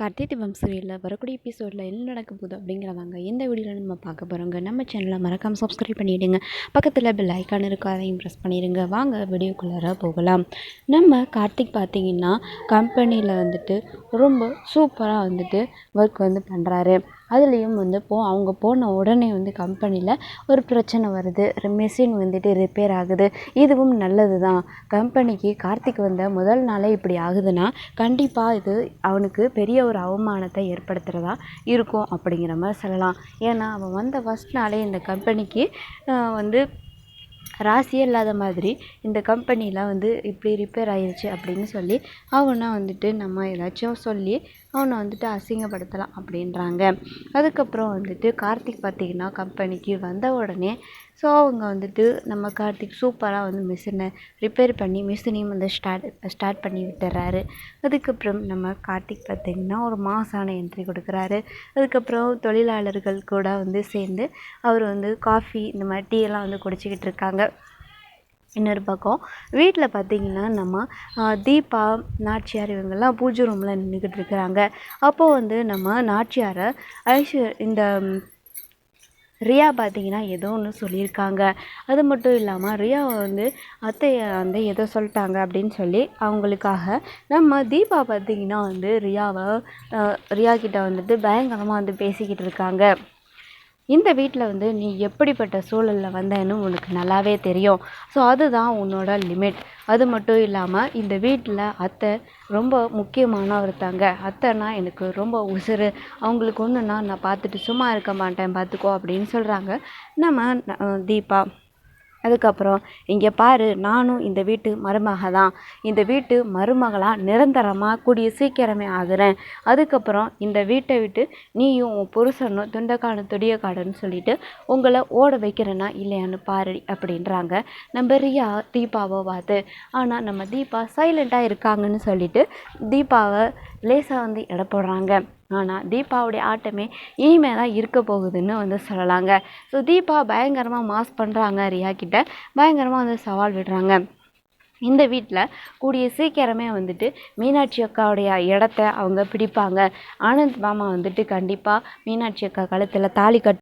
கார்த்தி தீபம் சீரியலில் வரக்கூடிய எபிசோடில் என்ன நடக்க போகுது அப்படிங்கிறதாங்க எந்த வீடியோவில் நம்ம பார்க்க போகிறோங்க நம்ம சேனலை மறக்காமல் சப்ஸ்கிரைப் பண்ணிவிடுங்க பக்கத்தில் பெல் ஐக்கான் இருக்கோ அதையும் ப்ரெஸ் பண்ணிடுங்க. வாங்க வீடியோக்குள்ளார போகலாம். நம்ம கார்த்திக் பார்த்தீங்கன்னா கம்பெனியில் வந்துட்டு ரொம்ப சூப்பராக வந்துட்டு ஒர்க் வந்து பண்ணுறாரு அதுலேயும் வந்து போ அவங்க போன உடனே வந்து கம்பெனியில் ஒரு பிரச்சனை வருது. மெஷின் வந்துட்டு ரிப்பேர் ஆகுது. இதுவும் நல்லது தான் கம்பெனிக்கு கார்த்திக் வந்த முதல் நாளே இப்படி ஆகுதுன்னா கண்டிப்பாக இது அவனுக்கு பெரிய ஒரு அவமானத்தை ஏற்படுத்துகிறதா இருக்கும் அப்படிங்கிற மாதிரி சொல்லலாம். ஏன்னா அவன் வந்த ஃபஸ்ட் நாளே இந்த கம்பெனிக்கு வந்து ராசியே இல்லாத மாதிரி இந்த கம்பெனிலாம் வந்து இப்படி ரிப்பேர் ஆயிடுச்சு அப்படின்னு சொல்லி அவனா வந்துட்டு நம்ம ஏதாச்சும் சொல்லி அவனை வந்துட்டு அசிங்கப்படுத்தலாம் அப்படின்றாங்க. அதுக்கப்புறம் வந்துட்டு கார்த்திக் பார்த்திங்கன்னா கம்பெனிக்கு வந்த உடனே ஸோ அவங்க வந்துட்டு நம்ம கார்த்திக் சூப்பராக வந்து மிஷினை ரிப்பேர் பண்ணி மிஷினையும் வந்து ஸ்டார்ட் ஸ்டார்ட் பண்ணி விட்டுறாரு. அதுக்கப்புறம் நம்ம கார்த்திக் பார்த்திங்கன்னா ஒரு மாசான என்ட்ரி கொடுக்குறாரு. அதுக்கப்புறம் தொழிலாளர்கள் கூட வந்து சேர்ந்து அவர் வந்து காஃபி இந்த மாதிரி டீ எல்லாம் வந்து குடிச்சிக்கிட்டு இருக்காங்க. இன்னொரு பக்கம் வீட்டில் பார்த்திங்கன்னா நம்ம தீபா நாச்சியார் இவங்கெல்லாம் பூஜை ரூமில் நின்றுக்கிட்டு இருக்கிறாங்க அப்போது வந்து நம்ம நாச்சியாரை ஐஸ்வர் இந்த ரியா பார்த்தீங்கன்னா ஏதோ ஒன்று சொல்லியிருக்காங்க. அது மட்டும் இல்லாமல் ரியாவை வந்து அத்தையை வந்து ஏதோ சொல்லிட்டாங்க அப்படின்னு சொல்லி அவங்களுக்காக நம்ம தீபா பார்த்திங்கன்னா வந்து ரியாவை ரியா கிட்ட வந்துட்டு பயங்கரமாக வந்து பேசிக்கிட்டு இருக்காங்க. இந்த வீட்டில் வந்து நீ எப்படிப்பட்ட சூழலில் வந்தேன்னு உனக்கு நல்லாவே தெரியும். ஸோ அதுதான் உன்னோட லிமிட் அது மட்டும் இல்லாமல் இந்த வீட்டில் அத்தை ரொம்ப முக்கியமான ஒருத்தாங்க அத்தைனா எனக்கு ரொம்ப உசுறு. அவங்களுக்கு ஒன்றுனா நான் பார்த்துட்டு சும்மா இருக்க மாட்டேன் பார்த்துக்கோ அப்படின்னு சொல்கிறாங்க நம்ம தீபா அதுக்கப்புறம் இங்கே பாரு நானும் இந்த வீட்டு மருமக தான். இந்த வீட்டு மருமகளாக நிரந்தரமாக கூடிய சீக்கிரமே ஆகுறேன். அதுக்கப்புறம் இந்த வீட்டை விட்டு நீயும் உன் புருஷனும் துண்டக்காடு துடியக்காடுன்னு சொல்லிட்டு உங்களை ஓட வைக்கிறேன்னா இல்லையான்னு பாரு அப்படின்றாங்க. நம்ம ரியா தீபாவை பார்த்து. ஆனால் நம்ம தீபா சைலண்ட்டாக இருக்காங்கன்னு சொல்லிட்டு தீபாவை லேசாக வந்து எடை போடுறாங்க. ஆனால் தீபாவுடைய ஆட்டமே இனிமே தான் இருக்க போகுதுன்னு வந்து சொல்லலாங்க. ஸோ தீபா பயங்கரமாக மாஸ் பண்ணுறாங்க ரியா கிட்ட. பயங்கரமாக வந்து சவால் விடுறாங்க. இந்த வீட்டில் கூடிய சீக்கிரமே வந்துட்டு மீனாட்சி அக்காவுடைய இடத்த அவங்க பிடிப்பாங்க. ஆனந்த் மாமா வந்துட்டு கண்டிப்பாக மீனாட்சி அக்கா கழுத்தில் தாலி கட்